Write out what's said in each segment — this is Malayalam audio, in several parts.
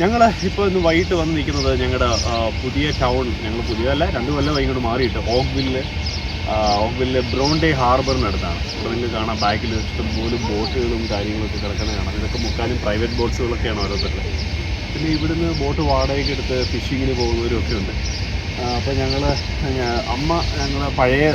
ഞങ്ങൾ ഇപ്പോൾ ഇന്ന് വൈകിട്ട് വന്ന് നിൽക്കുന്നത് ഞങ്ങളുടെ പുതിയ ടൗൺ. ഞങ്ങൾ പുതിയതല്ല രണ്ട് കൊല്ലം ഇങ്ങോട്ട് മാറിയിട്ട് ഓക്വില്ല് ഓക്വില്ല് ബ്രോണ്ടേ ഹാർബറിനടുത്താണ് ഇവിടെ നിങ്ങൾക്ക് കാണാം ബാക്കിൽ ഇഷ്ടംപോലെ ബോട്ടുകളും കാര്യങ്ങളൊക്കെ കിടക്കുന്നത് കാണാം. ഇതൊക്കെ മുക്കാലും പ്രൈവറ്റ് ബോട്ട്സുകളൊക്കെയാണ് ഓരോരുത്തരുടെ. പിന്നെ ഇവിടുന്ന് ബോട്ട് വാടകയ്ക്ക് എടുത്ത് ഫിഷിങ്ങിന് പോകുന്നവരും ഒക്കെ ഉണ്ട്. അപ്പോൾ ഞങ്ങൾ അമ്മ ഞങ്ങൾ പഴയ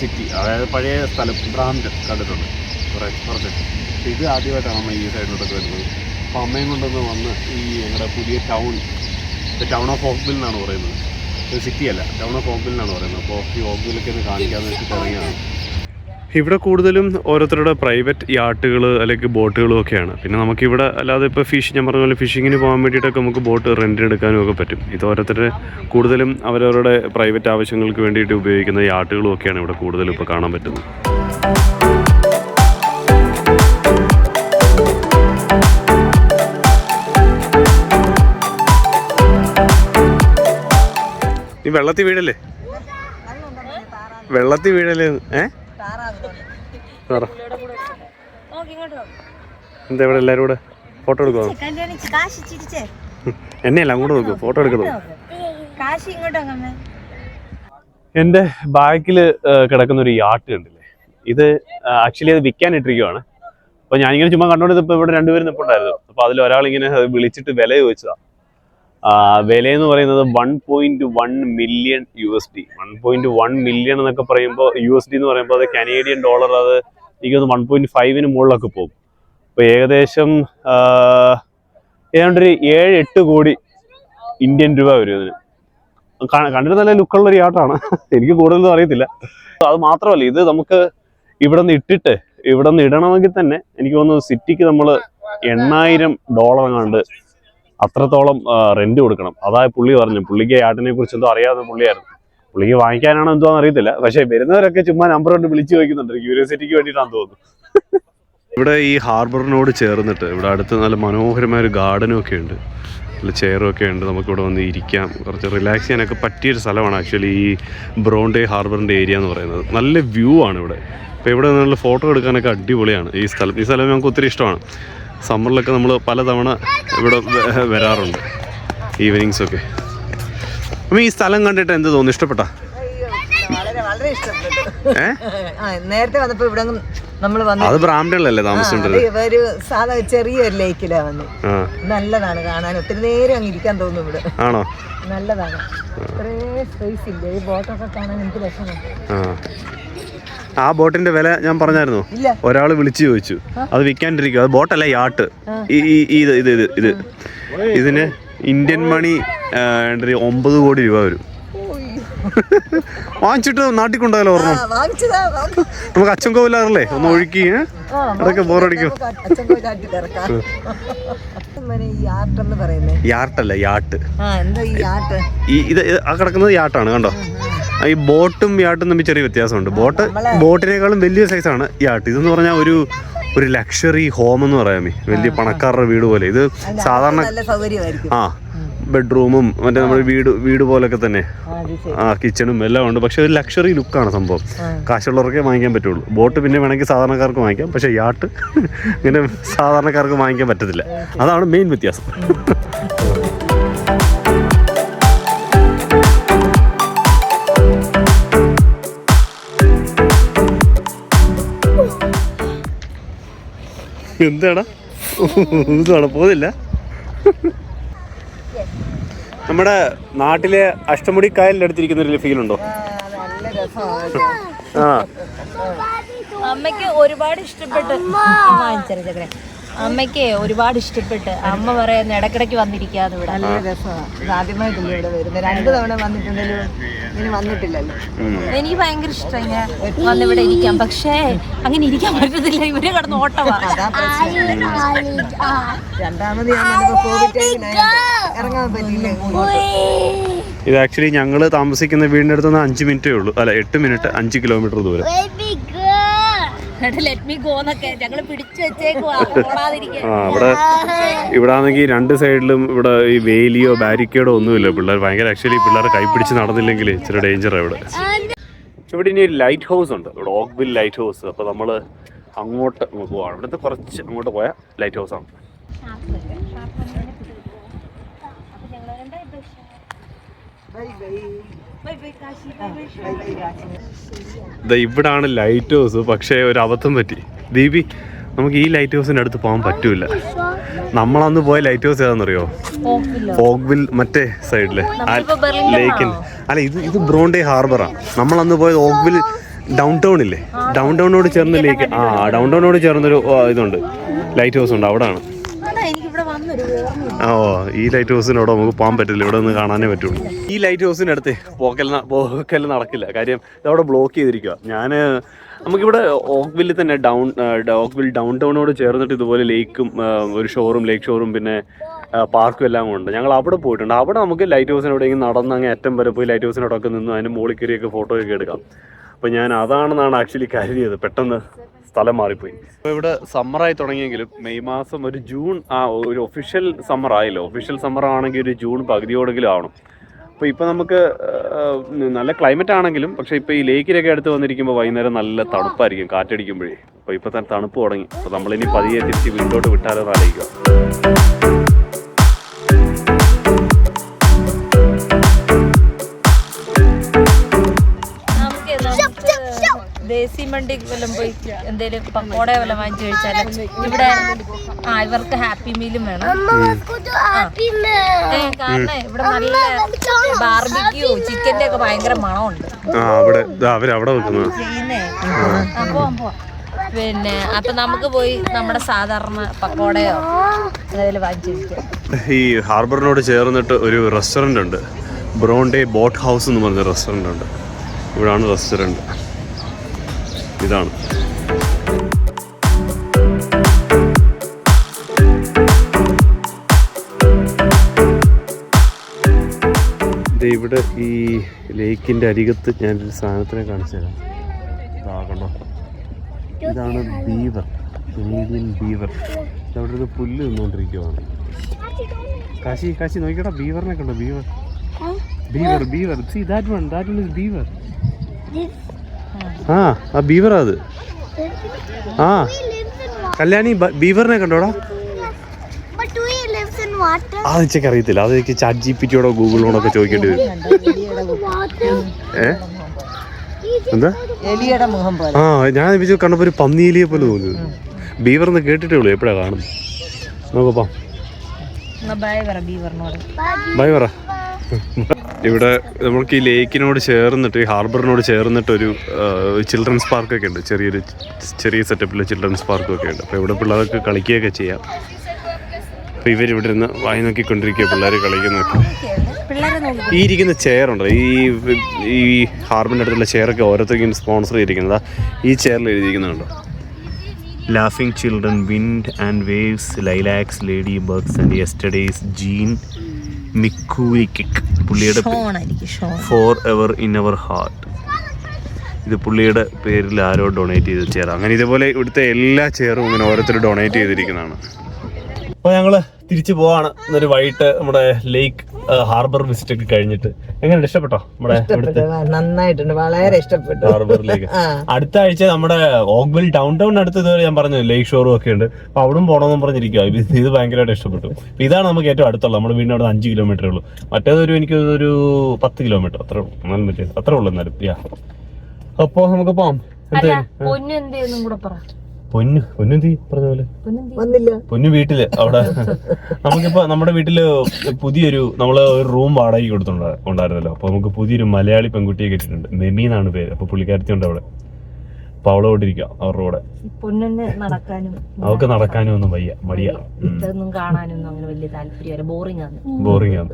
സിറ്റി അതായത് പഴയ സ്ഥലം ബ്രാൻഡ് കണ്ടിട്ടുണ്ട്. കുറേ കുറച്ചൊക്കെ ഇത് ആദ്യമായിട്ടാണ് അമ്മ ഈ സൈഡിലോട്ടൊക്കെ വരുന്നത്. അപ്പോൾ അമ്മയും കൊണ്ടൊന്ന് വന്ന് ഈ ഞങ്ങളുടെ പുതിയ ടൗൺ ടൗൺ ഓഫ് ഓക്ബിൽ എന്നാണ് പറയുന്നത്. ഇത് സിറ്റി അല്ല ടൗൺ ഓഫ് ഓക്ബിൽ എന്നാണ് പറയുന്നത്. അപ്പോൾ ഈ ഓക്ബിലൊക്കെ ഒന്ന് കാണിക്കാമെന്ന് വെച്ചിട്ട് ഇറങ്ങിയാണ് ഇവിടെ കൂടുതലും ഓരോരുത്തരുടെ പ്രൈവറ്റ് യാട്ടുകൾ അല്ലെങ്കിൽ ബോട്ടുകളും ഒക്കെയാണ്. പിന്നെ നമുക്കിവിടെ അല്ലാതെ ഇപ്പോൾ ഫിഷ് ഞാൻ പറഞ്ഞ പോലെ ഫിഷിങ്ങിന് പോകാൻ വേണ്ടിയിട്ടൊക്കെ നമുക്ക് ബോട്ട് റെന്റ് എടുക്കാനും ഒക്കെ പറ്റും. ഇത് ഓരോരുത്തരുടെ കൂടുതലും അവരവരുടെ പ്രൈവറ്റ് ആവശ്യങ്ങൾക്ക് വേണ്ടിയിട്ട് ഉപയോഗിക്കുന്ന യാട്ടുകളും ഒക്കെയാണ് ഇവിടെ കൂടുതലും ഇപ്പോൾ കാണാൻ പറ്റുന്നത്. നീ വെള്ളത്തിൽ വീഴല്ലേ? വെള്ളത്തിൽ വീഴല്ലേ? ഏ? എന്താ ഇവിടെ എല്ലാരും കൂടെ ഫോട്ടോ ചിരിച്ചേ എന്നെയല്ല അങ്ങോട്ട് നോക്കൂ ഫോട്ടോ എടുക്കുന്നു എന്റെ ബാക്കിൽ കിടക്കുന്ന ഒരു യാട്ട് കണ്ടില്ലേ? ഇത് ആക്ച്വലി അത് വിൽക്കാൻ ഇട്ടിരിക്കുവാണ്. അപ്പോൾ ഞാനിങ്ങനെ ചുമ്മാ കണ്ടോണ്ടിപ്പോൾ ഇവിടെ രണ്ടുപേരും നിൽപ്പുണ്ടായിരുന്നു അപ്പോൾ അതിൽ ഒരാൾ ഇങ്ങനെ വിളിച്ചിട്ട് വില ചോദിച്ചതാ. വിലയെന്ന് പറയുന്നത് one point one million U S D one point one million എന്നൊക്കെ പറയുമ്പോൾ യു എസ് ഡി എന്ന് പറയുമ്പോൾ അത് കനേഡിയൻ ഡോളർ അത് എനിക്കൊന്ന് വൺ പോയിന്റ് ഫൈവിന് മുകളിലൊക്കെ പോകും. അപ്പോൾ ഏകദേശം ആ, ഏതാണ്ട് ഒരു ഏഴ് എട്ട് കോടി ഇന്ത്യൻ രൂപ വരും ഇതിന്. കണ്ടിട്ട് നല്ല ലുക്കുള്ള ഒരു യാട്ടാണ് എനിക്ക് കൂടുതലൊന്നും അറിയത്തില്ല. അത് മാത്രമല്ല ഇത് നമുക്ക് ഇവിടെ നിന്ന് ഇട്ടിട്ട് ഇവിടെ നിന്ന് ഇടണമെങ്കിൽ തന്നെ എനിക്ക് തോന്നുന്നു സിറ്റിക്ക് നമ്മൾ എണ്ണായിരം ഡോളർ കണ്ട് അത്രത്തോളം റെന്റ് കൊടുക്കണം. അതാ പുള്ളി പറഞ്ഞു. പുള്ളിക്ക് ആട്ടിനെ കുറിച്ച് എന്തോ അറിയാവുന്ന പുള്ളിയായിരുന്നു. പുള്ളിക്ക് വാങ്ങിക്കാനാണോ എന്തോ അറിയത്തില്ല. പക്ഷെ വരുന്നവരൊക്കെ ചുമ്മാ നമ്പർ കൊണ്ട് വിളിച്ചു ചോദിക്കുന്നുണ്ട്. ക്യൂരിയോസിറ്റിക്ക് വേണ്ടിയിട്ടാണ് തോന്നുന്നു. ഇവിടെ ഈ ഹാർബറിനോട് ചേർന്നിട്ട് ഇവിടെ അടുത്ത് നല്ല മനോഹരമായ ഒരു ഗാർഡനും ഒക്കെ ഉണ്ട്. നല്ല ചെയറും ഒക്കെ ഉണ്ട്. നമുക്കിവിടെ വന്ന് ഇരിക്കാം. കുറച്ച് റിലാക്സ് ചെയ്യാനൊക്കെ പറ്റിയൊരു സ്ഥലമാണ് ആക്ച്വലി ഈ ബ്രോണ്ടേ ഹാർബറിന്റെ ഏരിയ എന്ന് പറയുന്നത്. നല്ല വ്യൂ ആണ് ഇവിടെ. അപ്പോൾ ഇവിടെ നല്ല ഫോട്ടോ എടുക്കാനൊക്കെ അടിപൊളിയാണ് ഈ സ്ഥലം. ഈ സ്ഥലം ഞങ്ങൾക്ക് ഒത്തിരി ഇഷ്ടമാണ്. സമ്മറിലൊക്കെ നമ്മൾ പലതവണ ഇവിടെ വരാറുണ്ട്. ഈവനിങ്സ് ഒക്കെ. അപ്പം ഈ സ്ഥലം കണ്ടിട്ട് എന്ത് തോന്നുന്നു? ഇഷ്ടപ്പെട്ടാ? വളരെ വളരെ ഇഷ്ടപ്പെട്ടു ഏ? ആ നേരത്തെ വന്നപ്പോ ഇവിടെ നമ്മൾ വന്നു അത് ബ്രാഹ്മണല്ലേ താമസിച്ചിട്ടുണ്ട് ഒരു സാധാ ചെറിയൊരു ലേക്കിലാ വന്നു. നല്ലതാണ് കാണാൻ. ഒത്തിരി നേരം അങ്ങ് ഇരിക്കാൻ തോന്നുന്നു ഇവിടെ. ആണോ? നല്ലതാണ്. ഇത്രേ സ്പേസ് ഇല്ല? ഈ ബോട്ടൊക്കെ കാണാൻ എനിക്ക് രസമുണ്ട് ആ ബോട്ടിന്റെ വില ഞാൻ പറഞ്ഞായിരുന്നു. ഒരാൾ വിളിച്ചു ചോദിച്ചു. അത് വിൽക്കാണ്ടിരിക്കും അത് ബോട്ടല്ല യാട്ട് ഈ ഇത് ഇത് ഇത് ഇത്. ഇതിന് ഇന്ത്യൻ മണി ഒമ്പത് കോടി രൂപ വരും. വാങ്ങിച്ചിട്ട് നാട്ടിൽ കൊണ്ടുപോയാലോ ആ, ഓർമ്മ നമുക്ക് അച്ഛൻ കോവിലാറല്ലേ ഒന്ന് ഒഴുക്കി അതൊക്കെ ബോറടിക്കും. യാട്ടല്ല യാട്ട് ഈ ഇത് ആ കിടക്കുന്നത് യാട്ടാണ് കണ്ടോ? ഈ ബോട്ടും യാട്ടും തമ്മിൽ ചെറിയ വ്യത്യാസമുണ്ട്. ബോട്ട് ബോട്ടിനേക്കാളും വലിയ സൈസാണ് യാട്ട്. ഇതെന്ന് പറഞ്ഞാൽ ഒരു ഒരു ലക്ഷറി ഹോം എന്ന് പറയാമേ വലിയ പണക്കാരുടെ വീട് പോലെ. ഇത് സാധാരണ ആ ബെഡ്റൂമും മറ്റേ നമ്മുടെ വീട് വീട് പോലൊക്കെ തന്നെ. ആ കിച്ചണും എല്ലാം ഉണ്ട്. പക്ഷെ ഒരു ലക്ഷറി ലുക്കാണ് സംഭവം. കാശുള്ളവർക്കേ വാങ്ങിക്കാൻ പറ്റുള്ളൂ. ബോട്ട് പിന്നെ വേണമെങ്കിൽ സാധാരണക്കാർക്ക് വാങ്ങിക്കാം. പക്ഷെ യാട്ട് ഇങ്ങനെ സാധാരണക്കാർക്ക് വാങ്ങിക്കാൻ പറ്റത്തില്ല. അതാണ് മെയിൻ വ്യത്യാസം. എന്താടാ? ഇതാണ് പോകുന്നില്ല നമ്മുടെ നാട്ടിലെ അഷ്ടമുടി കായലിൽ അടുത്തിരിക്കുന്ന ഒരു ഫീൽ ഉണ്ടോ? ആ, നല്ല രസമാണ് ആ അമ്മയ്ക്ക് ഒരുപാട് ഇഷ്ടപ്പെട്ടു അമ്മയ്ക്ക് ഒരുപാട് ഇഷ്ടപ്പെട്ട്. അമ്മ പറയുന്ന ഇടക്കിടക്ക് വന്നിരിക്കാന്ന് ഇവിടെ. നല്ല രസമാണ് ഇത് ആദ്യമായിട്ടില്ല ഇവിടെ വരുന്നത്. രണ്ടു തവണ വന്നിട്ടുണ്ടെങ്കിലും ഇനി വന്നിട്ടില്ലല്ലോ. എനിക്ക് ഭയങ്കര ഇഷ്ടം ഇങ്ങനെ വന്നിവിടെ ഇരിക്കാം പക്ഷേ അങ്ങനെ ഇരിക്കാൻ പറ്റത്തില്ല. ഇവർ കടന്ന് ഓട്ടമാ അതാ പ്രശ്നം. രണ്ടാമത് ഞാൻ വന്നപ്പോ കോവിഡ് ഇറങ്ങാൻ പറ്റില്ല ഇത് ആക്ച്വലി ഞങ്ങൾ താമസിക്കുന്ന വീടിന്റെ അടുത്ത് നിന്ന് അഞ്ച് മിനിറ്റേ ഉള്ളൂ. അല്ല എട്ട് മിനിറ്റ് അഞ്ച് കിലോമീറ്റർ ദൂരം. ലെറ്റ് മീ പിടിച്ചു ആ ഇവിടെ ഇവിടെ ആണെങ്കിൽ രണ്ട് സൈഡിലും ഇവിടെ ഈ വേലിയോ ബാരിക്കേഡോ ഒന്നുമില്ല. പിള്ളേർ ഭയങ്കര ആക്ച്വലി പിള്ളേരെ കൈപിടിച്ച് നടന്നില്ലെങ്കിൽ ഇച്ചിരി ഡേഞ്ചറാണ് ഇവിടെ. ഇവിടെ ഇനി ഒരു ലൈറ്റ് ഹൗസ് ഉണ്ട്. ഇവിടെ ഓക്വിൽ ലൈറ്റ് ഹൗസ് അപ്പോൾ നമ്മൾ അങ്ങോട്ട് പോവാം. പോവാണ് ഇവിടുത്തെ കുറച്ച് അങ്ങോട്ട് പോയാൽ ലൈറ്റ് ഹൗസ് ആണ് ദാ ഇവിടാണ് ലൈറ്റ് ഹൗസ് പക്ഷെ ഒരു അബദ്ധം പറ്റി. ദീപി നമുക്ക് ഈ ലൈറ്റ് ഹൗസിന്റെ അടുത്ത് പോകാൻ പറ്റൂല. നമ്മളന്ന് പോയ ലൈറ്റ് ഹൗസ് ഏതാണെന്നറിയോ? ഫോഗ്വിൽ മറ്റേ സൈഡിൽ ലേക്കിൽ അല്ല ഇത് ഇത് ബ്രോണ്ടേ ഹാർബറാ നമ്മളന്ന് പോയത് ഓഗ്വിൽ ഡൗൺ ടൗൺ ഇല്ലേ ഡൗൺ ടൗണിനോട് ചേർന്ന ലേക്ക് ആ ഡൗൺ ടൗണിനോട് ചേർന്നൊരു ഇതുണ്ട്. ലൈറ്റ് ഹൗസ് ഉണ്ട്. അവിടാണ്. ഓ ഈ ലൈറ്റ് ഹൗസിനോട് നമുക്ക് പോകാൻ പറ്റില്ല. ഇവിടെ നിന്ന് കാണാനേ പറ്റുള്ളൂ. ഈ ലൈറ്റ് ഹൗസിന്റെ അടുത്ത് പോക്കൽ പോക്കൽ നടക്കില്ല. കാര്യം ഇതവിടെ ബ്ലോക്ക് ചെയ്തിരിക്കുക ഞാൻ നമുക്കിവിടെ ഓക്വില്ലിൽ തന്നെ ഡൗൺ ഓക്വിൽ ഡൗൺ ടൗണിനോട് ചേർന്നിട്ട് ഇതുപോലെ ലേക്കും ഒരു ഷോറും ലേക്ക് ഷോറും പിന്നെ പാർക്കും എല്ലാം ഉണ്ട്. ഞങ്ങൾ അവിടെ പോയിട്ടുണ്ട്. അവിടെ നമുക്ക് ലൈറ്റ് ഹൗസിനോട് ഇങ്ങനെ നടന്ന് അങ്ങ് അറ്റം വരെ പോയി ലൈറ്റ് ഹൗസിനോടൊക്കെ നിന്ന് അതിന് മുകളിൽ കയറിയൊക്കെ ഫോട്ടോ ഒക്കെ എടുക്കാം. അപ്പോൾ ഞാൻ അതാണെന്നാണ് ആക്ച്വലി കരുതിയത്. പെട്ടെന്ന് സ്ഥലം മാറിപ്പോയി. ഇപ്പോൾ ഇവിടെ സമ്മറായി തുടങ്ങിയെങ്കിലും മെയ് മാസം ഒരു ജൂൺ ആ ഒരു ഒഫീഷ്യൽ സമ്മർ ആയല്ലോ? ഒഫീഷ്യൽ സമ്മർ ആണെങ്കിൽ ഒരു ജൂൺ പകുതിയോടെങ്കിലും ആവണം. അപ്പോൾ ഇപ്പോൾ നമുക്ക് നല്ല ക്ലൈമറ്റ് ആണെങ്കിലും പക്ഷേ ഇപ്പോൾ ഈ ലേക്കിലൊക്കെ അടുത്ത് വന്നിരിക്കുമ്പോൾ വൈകുന്നേരം നല്ല തണുപ്പായിരിക്കും കാറ്റടിക്കുമ്പോഴേ. അപ്പോൾ ഇപ്പോൾ തന്നെ തണുപ്പ് തുടങ്ങി. അപ്പോൾ നമ്മളിനി പതിയെ തിരിച്ച് വീട്ടിലോട്ട് വിട്ടാലോ ആലോചിക്കുക. മണ്ടി വല്ലതും പോയി എന്തേലും പക്കോട വല്ലതും വാങ്ങിച്ചു കഴിച്ചാലും? ഇവിടെ ആ ഇവർക്ക് ഹാപ്പി മീലും വേണം. കാരണം ഇവിടെ നല്ല ബാർബിക്യൂ ചിക്കന്റെ ഒക്കെ ഭയങ്കര മണമുണ്ട്. അപ്പൊ. പിന്നെ അപ്പൊ നമുക്ക് പോയി നമ്മുടെ സാധാരണ പക്കോടയോ അതേപോലെ ഈ ഹാർബറിനോട് ചേർന്നിട്ട് ഒരു റെസ്റ്റോറന്റ് ഉണ്ട്. ബ്രോണ്ടേ ബോട്ട് ഹൗസ് എന്ന് പറഞ്ഞ റെസ്റ്റോറന്റ് ഉണ്ട്. ഇവിടാണ് റെസ്റ്റോറന്റ് ഇതാണ്. ഇവിടെ ഈ ലേക്കിന്റെ അരികത്ത് ഞാനൊരു സാധനത്തിനെ കാണിച്ചു തരാം ഇതാ ഇതാണ് ബീവർ കനേഡിയൻ ബീവർ. അവിടെ ഒരു പുല്ല് നിന്നുകൊണ്ടിരിക്കുവാണ്. കാശി കാശി നോക്കിക്കടാ ബീവറിനെ കണ്ടോ beaver. Beaver beaver. See that one that one is beaver ആ ആ ബീവറാ അത്. ആ. കല്യാണി ബീവറിനെ കണ്ടോടാ? അത് എനിക്ക് അറിയത്തില്ല. അത് എനിക്ക് ചാറ്റ് ജി പി ടിയോടോ ഗൂഗിളിനോടോ ഒക്കെ ചോദിക്കേണ്ടി വരും. ഏ? എന്താ? ആ ഞാൻ വിചാരിച്ചു കണ്ടപ്പോൾ ഒരു പന്നിയിലിയെ പോലെ തോന്നുന്നു ബീവർ എന്ന് കേട്ടിട്ടേ ഉള്ളൂ എപ്പോഴാ കാണുന്നത്? നോക്കപ്പാ ബൈ പറ. ഇവിടെ നമുക്ക് ഈ ലേക്കിനോട് ചേർന്നിട്ട് ഈ ഹാർബറിനോട് ചേർന്നിട്ട് ഒരു ചിൽഡ്രൻസ് പാർക്കൊക്കെ ഉണ്ട്. ചെറിയൊരു ചെറിയ സെറ്റപ്പിൽ ചിൽഡ്രൻസ് പാർക്കൊക്കെ ഉണ്ട്. അപ്പോൾ ഇവിടെ പിള്ളേർക്ക് കളിക്കുകയൊക്കെ ചെയ്യാം. അപ്പോൾ ഇവരിവിടെ നിന്ന് വായി നോക്കിക്കൊണ്ടിരിക്കുക പിള്ളേർ നോക്കി ഈ ഇരിക്കുന്ന ചെയർ ഉണ്ട് ഈ ഈ ഹാർബറിന്റെ അടുത്തുള്ള ചെയറൊക്കെ ഓരോരുത്തർക്കും സ്പോൺസർ ചെയ്തിരിക്കുന്നത്. ഈ ചെയറിൽ എഴുതിയിരിക്കുന്നുണ്ടോ laughing children wind and waves lilacs ladybugs and yesterdays Jean പുള്ളിയുടെ forever in our heart ഇത് പുള്ളിയുടെ പേരിൽ ആരോ ഡൊണേറ്റ് ചെയ്ത ചെയർ അങ്ങനെ ഇതുപോലെ ഇവിടുത്തെ എല്ലാ ചെയറും ഇങ്ങനെ ഓരോരുത്തർ ഡൊണേറ്റ് ചെയ്തിരിക്കുന്നതാണ്. അപ്പോൾ ഞങ്ങൾ തിരിച്ചു പോവാണ്. ഇന്നൊരു വൈകിട്ട് നമ്മുടെ ലേക്ക് ഹാർബർ വിസിറ്റ് ഒക്കെ കഴിഞ്ഞിട്ട്. എങ്ങനെ ഇഷ്ടപ്പെട്ടോ? നമ്മുടെ ഇവിടുത്തെ നന്നായിട്ടുണ്ട്. വളരെ ഇഷ്ടപ്പെട്ടു. ഹാർബറിലേക്ക് അടുത്ത ആഴ്ച നമ്മുടെ ഓഗ്ബൽ ഡൗൺ ടൗൺ അടുത്ത് ഇതുവരെ ഞാൻ പറഞ്ഞു ലേക്ക് ഷോറും ഒക്കെ ഉണ്ട്. അപ്പൊ അവിടും പോകണമെന്ന് പറഞ്ഞിരിക്കുക ഇത് ഇത് ഭയങ്കരമായിട്ട് ഇഷ്ടപ്പെട്ടു. ഇതാണ് നമുക്ക് ഏറ്റവും അടുത്തുള്ള. നമ്മുടെ വീടിന് അവിടെ അഞ്ച് കിലോമീറ്റർ ഉള്ളൂ. മറ്റേതൊരു എനിക്ക് ഒരു പത്ത് കിലോമീറ്റർ അത്ര ഉള്ളൂ. എന്നാലും പറ്റിയത് അത്ര ഉള്ളൂ എന്നാലും. യാ അപ്പോ നമുക്ക് പോവാം. എന്തായാലും പൊന്നു പൊന്നു തീ പറഞ്ഞ പോലെ വന്നില്ല. പൊന്നു വീട്ടിൽ അവിടെ. നമുക്കിപ്പോ നമ്മുടെ വീട്ടിൽ പുതിയൊരു നമ്മൾ ഒരു റൂം വാടകയ്ക്ക് കൊടുത്തുണ്ടാ ഉണ്ടായിരുന്നല്ലോ. അപ്പൊ നമുക്ക് പുതിയൊരു മലയാളി പെൺകുട്ടിയെ കിട്ടിയിട്ടുണ്ട്. മെമി എന്നാണ് പേര്. അപ്പൊ പുള്ളിക്കാരത്തി ഉണ്ട് അവിടെ. അപ്പൊ അവളെ കൊണ്ടിരിക്കാം അവരുടെ കൂടെ. അവൾക്ക് നടക്കാനും ഒന്നും വയ്യ മടിയ കാണാനൊന്നും അങ്ങനെ വലിയ ബോറിംഗ് ആണ്. ബോറിംഗ് ആണ്.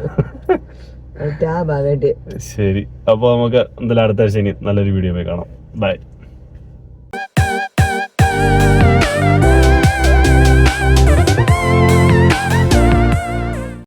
ശരി. അപ്പൊ നമുക്ക് എന്തായാലും അടുത്ത ആഴ്ച ഇനി നല്ലൊരു വീഡിയോ പോയി കാണാം. By thank you